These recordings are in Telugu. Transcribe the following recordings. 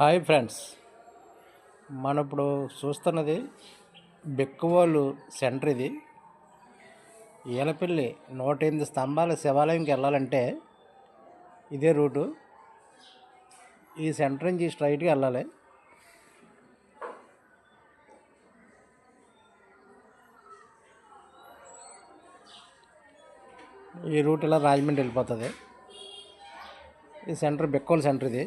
Hi friends. మనం ఇప్పుడు చూస్తున్నది బెక్కువాళ్ళు సెంటర్ ఇది. ఈలపల్లి నూట ఎనిమిది స్తంభాల శివాలయంకి వెళ్ళాలంటే ఇదే రూటు. ఈ సెంటర్ నుంచి స్ట్రైట్గా వెళ్ళాలి. ఈ రూట్ ఇలా రాజమండ్రి వెళ్ళిపోతుంది. ఈ సెంటర్ బెక్కోల్ సెంటర్ ఇది.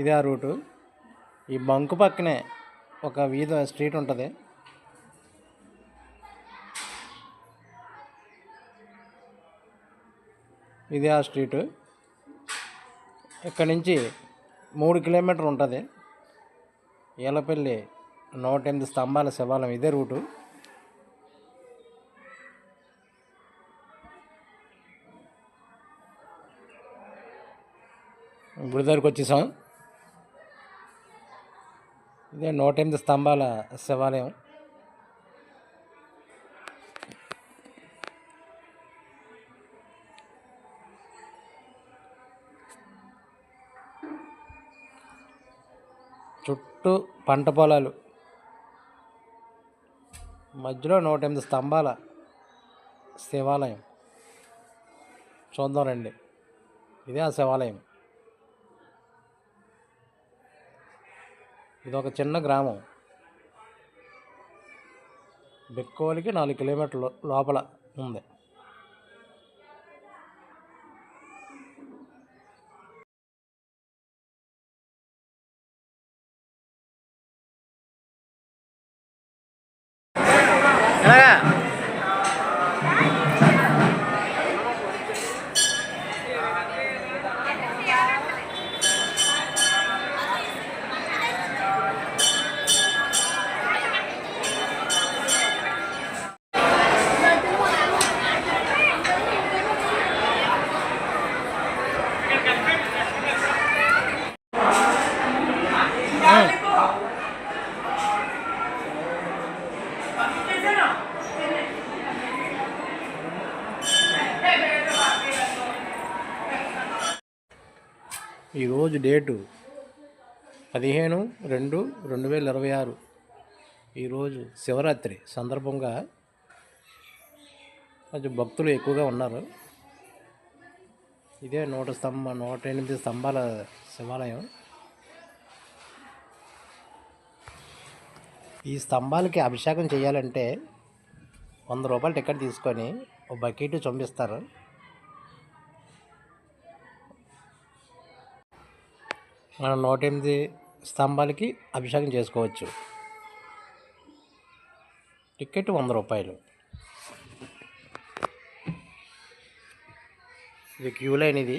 ఇదే ఆ రూటు. ఈ బంకు పక్కనే ఒక వీధి స్ట్రీట్ ఉంటుంది. ఇది ఆ స్ట్రీటు. ఇక్కడ నుంచి మూడు కిలోమీటర్ ఉంటుంది. ఏలపల్లి నూట ఎనిమిది స్తంభాల శివాలయం ఇదే రూటు. గుడి దగ్గరికి వచ్చేసాం. ఇదే నూట ఎనిమిది స్తంభాల శివాలయం. చుట్టూ పంట పొలాలు. మధ్యలో నూట ఎనిమిది స్తంభాల శివాలయం. చూద్దాం రండి. ఇదే ఆ శివాలయం. ఇది ఒక చిన్న గ్రామం. బెక్కోలికి నాలుగు కిలోమీటర్ల లోపల ఉంది. ఈరోజు డేటు పదిహేను రెండు రెండు వేల ఇరవై ఆరు. ఈరోజు శివరాత్రి సందర్భంగా కొంచెం భక్తులు ఎక్కువగా ఉన్నారు. ఇదే నూట స్తంభ నూట ఎనిమిది స్తంభాల శివాలయం. ఈ స్తంభాలకి అభిషేకం చేయాలంటే వంద రూపాయలు టికెట్ తీసుకొని ఒక బకెట్ చంపిస్తారు మనం నూట ఎనిమిది స్తంభాలకి అభిషేకం చేసుకోవచ్చు. టికెట్ వంద రూపాయలు. ఇది క్యూ లైన్ ఇది.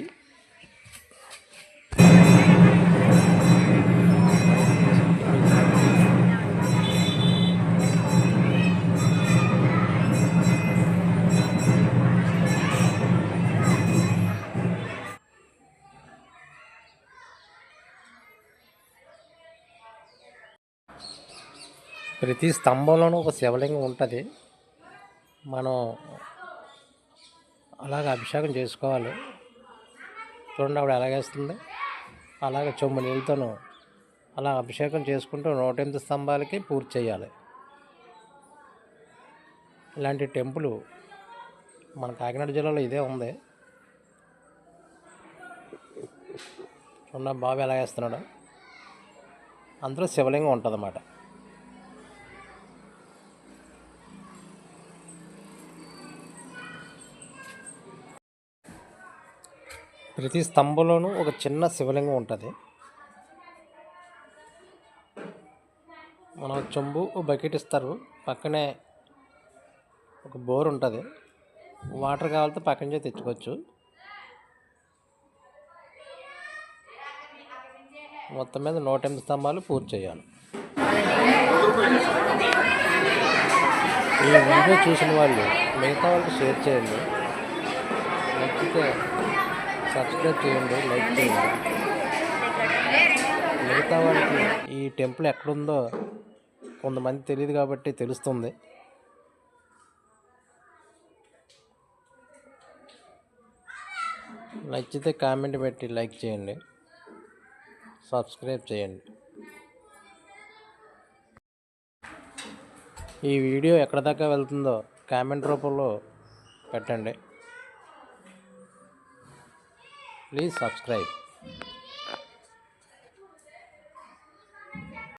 ప్రతి స్తంభంలోనూ ఒక శివలింగం ఉంటుంది. మనం అలాగ అభిషేకం చేసుకోవాలి. చూడండి ఆవిడ ఎలాగేస్తుంది అలాగే చొమ్ము నీళ్ళతోనూ అలా అభిషేకం చేసుకుంటూ నూట ఎనిమిది స్తంభాలకి పూర్తి చేయాలి. ఇలాంటి టెంపుల్ మన కాకినాడ జిల్లాలో ఇదే ఉంది. చూడండి బాబు ఎలా వేస్తున్నాడు. అందులో శివలింగం ఉంటుంది అన్నమాట ప్రతి స్తంభంలోనూ ఒక చిన్న శివలింగం ఉంటుంది. మన చెంబు బకెట్ ఇస్తారు. పక్కనే ఒక బోర్ ఉంటుంది. వాటర్ కావాలంటే పక్క నుంచే తెచ్చుకోవచ్చు. మొత్తం మీద నూట ఎనిమిది స్తంభాలు పూర్తి చేయాలి. ఈ వీడియో చూసిన వాళ్ళు మిగతా వాళ్ళకి షేర్ చేయండి. నచ్చితే సబ్స్క్రైబ్ చేయండి లైక్ చేయండి. మిగతా వాళ్ళకి ఈ టెంపుల్ ఎక్కడుందో కొంతమంది తెలియదు కాబట్టి తెలుస్తుంది. నచ్చితే కామెంట్ పెట్టి లైక్ చేయండి. సబ్స్క్రైబ్ చేయండి. ఈ వీడియో ఎక్కడ దాకా వెళ్తుందో కామెంట్ రూపంలో పెట్టండి. Please subscribe